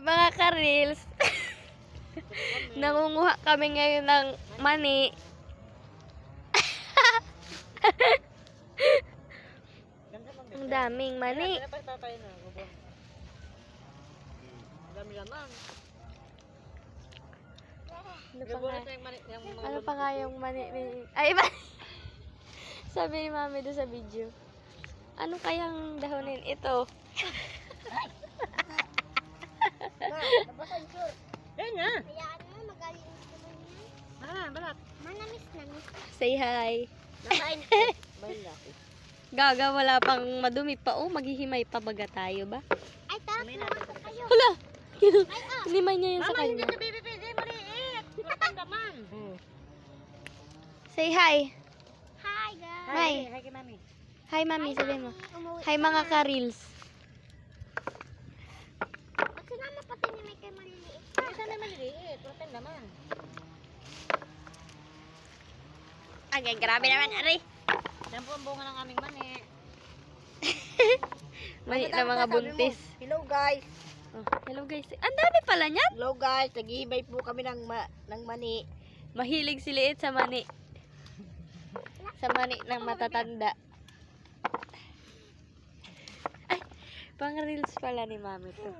mga ka-reels. Nangunguha kami ngayon ng mani. Ang daming mani. Dami naman. Ano pa nga, mani. Ano bulok. pa nga yung mani? ni- Ay, iba. Sabi ni mami doon sa video. Ano kayang dahonin ito? Yan nga. Hayaan mo, magaling naman yan. Ah, balat. Manamis na miss. Say hi. Nakain ko. Bayan laki. Gaga, wala pang madumi pa. Oh, maghihimay pa baga tayo ba? Ay, tara, natin. kayo. Hala! Ay, ah. Hinimay niya yun sa Mama, hindi kanya. baby pwede. Maliit. Matanda-man. Say hi. Hi, guys. Hi. Hi kay mami. Hi, mami. Sabihin mo. Hi, mga ka-reels. At sinama pati ni May kay maliliit pa. Isa na maliit. Matanda-man. Agay, grabe naman, Ari. Yan po ang bunga ng aming mani. Mani na mga buntis. Hello guys. Oh, hello guys. Ang dami pala niyan. Hello guys. Naghihibay po kami ng, ma ng mani. Mahilig si Liit sa mani. Sa mani ng matatanda. Ay, pang reels pala ni mami to.